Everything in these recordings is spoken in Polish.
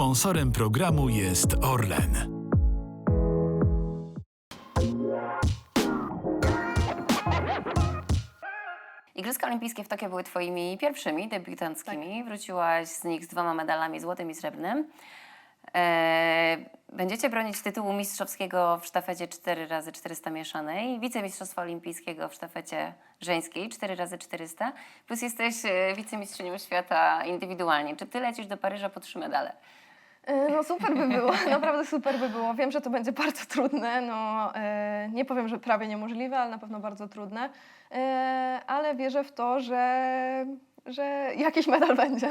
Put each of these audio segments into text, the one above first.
Sponsorem programu jest Orlen. Igrzyska Olimpijskie w Tokio były Twoimi pierwszymi, debiutanckimi. Wróciłaś z nich z dwoma medalami, złotym i srebrnym. E, będziecie bronić tytułu mistrzowskiego w sztafecie 4x400 mieszanej, wicemistrzostwa olimpijskiego w sztafecie żeńskiej 4x400, plus jesteś e, wicemistrzynią świata indywidualnie. Czy Ty lecisz do Paryża po trzy medale? E, No super by było, naprawdę super by było. Wiem, że to będzie bardzo trudne, no e, nie powiem, że prawie niemożliwe, ale na pewno bardzo trudne, E, ale wierzę w to, że, że jakiś medal będzie.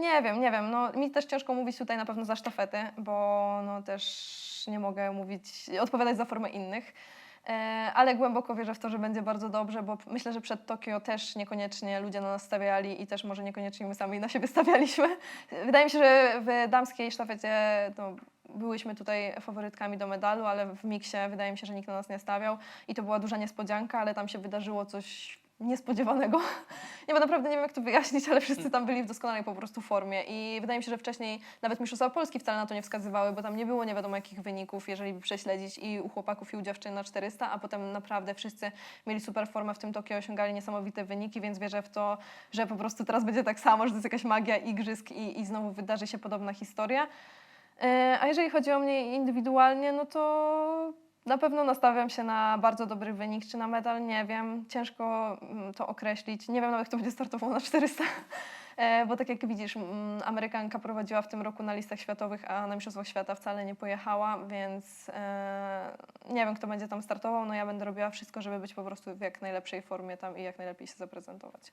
Nie wiem, nie wiem, no mi też ciężko mówić tutaj na pewno za sztafety, bo no też nie mogę mówić, odpowiadać za formę innych. E, Ale głęboko wierzę w to, że będzie bardzo dobrze, bo myślę, że przed Tokio też niekoniecznie ludzie na nas stawiali i też może niekoniecznie my sami na siebie stawialiśmy. Wydaje mi się, że w damskiej sztafecie no, byłyśmy tutaj faworytkami do medalu, ale w miksie wydaje mi się, że nikt na nas nie stawiał i to była duża niespodzianka, ale tam się wydarzyło coś niespodziewanego. Nie, bo naprawdę nie wiem, jak to wyjaśnić, ale wszyscy tam byli w doskonałej po prostu formie i wydaje mi się, że wcześniej nawet Mistrzostwa Polski wcale na to nie wskazywały, bo tam nie było nie wiadomo jakich wyników, jeżeli by prześledzić i u chłopaków i u dziewczyn na 400, a potem naprawdę wszyscy mieli super formę w tym Tokio, osiągali niesamowite wyniki, więc wierzę w to, że po prostu teraz będzie tak samo, że to jest jakaś magia igrzysk i, i znowu wydarzy się podobna historia. E, A jeżeli chodzi o mnie indywidualnie, no to na pewno nastawiam się na bardzo dobry wynik, czy na medal, nie wiem. Ciężko mm, to określić. Nie wiem nawet, kto będzie startował na 400. E, Bo tak jak widzisz, mm, Amerykanka prowadziła w tym roku na listach światowych, a na Mistrzostwach Świata wcale nie pojechała, więc e, nie wiem, kto będzie tam startował. No ja będę robiła wszystko, żeby być po prostu w jak najlepszej formie tam i jak najlepiej się zaprezentować.